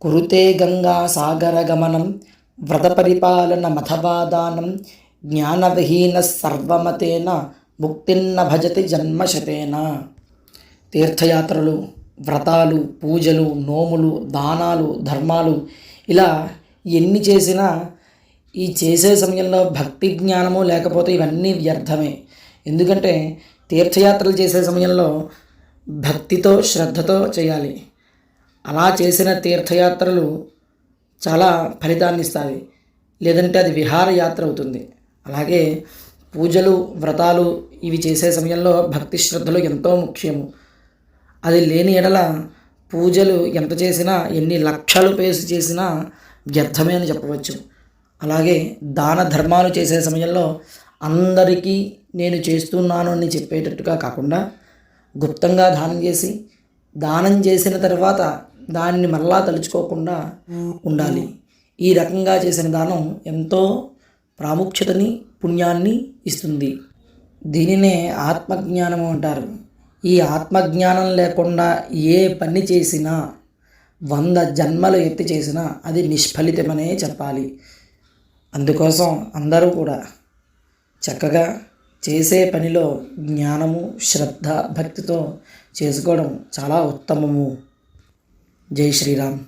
కురుతే గంగా సాగర గమనం వ్రత పరిపాలన మథవాదానం జ్ఞానవిహీన సర్వమతేన ముక్తిన్న భజతి జన్మశతేన. తీర్థయాత్రలు వ్రతాలు పూజలు నోములు దానాలు ధర్మాలు ఇలా ఎన్ని చేసినా ఈ చేసే సమయంలో భక్తి జ్ఞానము లేకపోతే ఇవన్నీ వ్యర్థమే. ఎందుకంటే తీర్థయాత్రలు చేసే సమయంలో భక్తితో శ్రద్ధతో చేయాలి. అలా చేసిన తీర్థయాత్రలు చాలా ఫలితాన్ని ఇస్తాయి లేదంటే అది విహారయాత్ర అవుతుంది. అలాగే పూజలు వ్రతాలు ఇవి చేసే సమయంలో భక్తి శ్రద్ధలు ఎంతో ముఖ్యము. అది లేని ఎడల పూజలు ఎంత చేసినా ఎన్ని లక్షలు పేసి చేసినా వ్యర్థమే అని చెప్పవచ్చు. అలాగే దాన ధర్మాలు చేసే సమయంలో అందరికీ నేను చేస్తున్నాను అని చెప్పేటట్టుగా కాకుండా గుప్తంగా దానం చేసి దానం చేసిన తర్వాత దానిని మరలా తలుచుకోకుండా ఉండాలి. ఈ రకంగా చేసిన దానం ఎంతో ప్రాముఖ్యతని పుణ్యాన్ని ఇస్తుంది. దీనినే ఆత్మజ్ఞానము అంటారు. ఈ ఆత్మజ్ఞానం లేకుండా ఏ పని చేసినా వంద జన్మలు ఎత్తి చేసినా అది నిష్ఫలితమనే చెప్పాలి. అందుకోసం అందరూ కూడా చక్కగా చేసే పనిలో జ్ఞానము శ్రద్ధ భక్తితో చేసుకోవడం చాలా ఉత్తమము. जय श्री राम